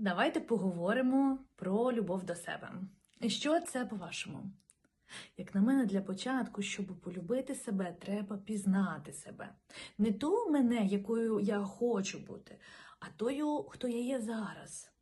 Давайте поговоримо про любов до себе. І що це по-вашому? Як на мене, для початку, щоб полюбити себе, треба пізнати себе. Не ту мене, якою я хочу бути, а тою, хто я є зараз.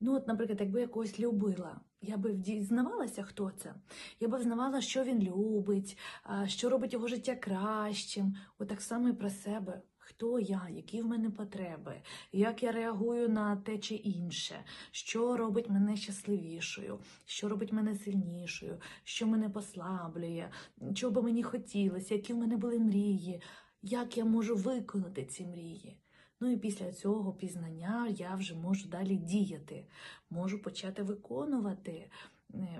Ну, от, наприклад, якби я когось любила, я би дізнавалася, хто це. Я би знавала, що він любить, що робить його життя кращим. Отак само і про себе. Хто я, які в мене потреби, як я реагую на те чи інше, що робить мене щасливішою, що робить мене сильнішою, що мене послаблює, чого би мені хотілося, які в мене були мрії, як я можу виконати ці мрії. Ну і після цього пізнання я вже можу далі діяти, можу почати виконувати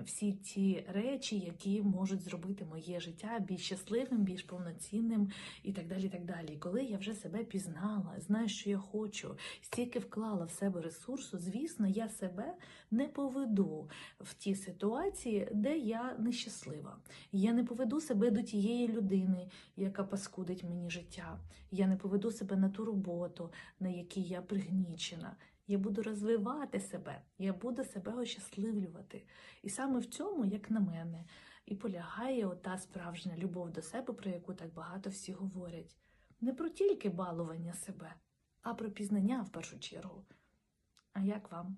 всі ті речі, які можуть зробити моє життя більш щасливим, більш повноцінним і так далі. І так далі. І коли я вже себе пізнала, знаю, що я хочу, стільки вклала в себе ресурсу, звісно, я себе не поведу в ті ситуації, де я нещаслива. Я не поведу себе до тієї людини, яка паскудить мені життя. Я не поведу себе на ту роботу, на якій я пригнічена. Я буду розвивати себе, я буду себе ощасливлювати. І саме в цьому, як на мене, і полягає ота справжня любов до себе, про яку так багато всі говорять. Не про тільки балування себе, а про пізнання в першу чергу. А як вам?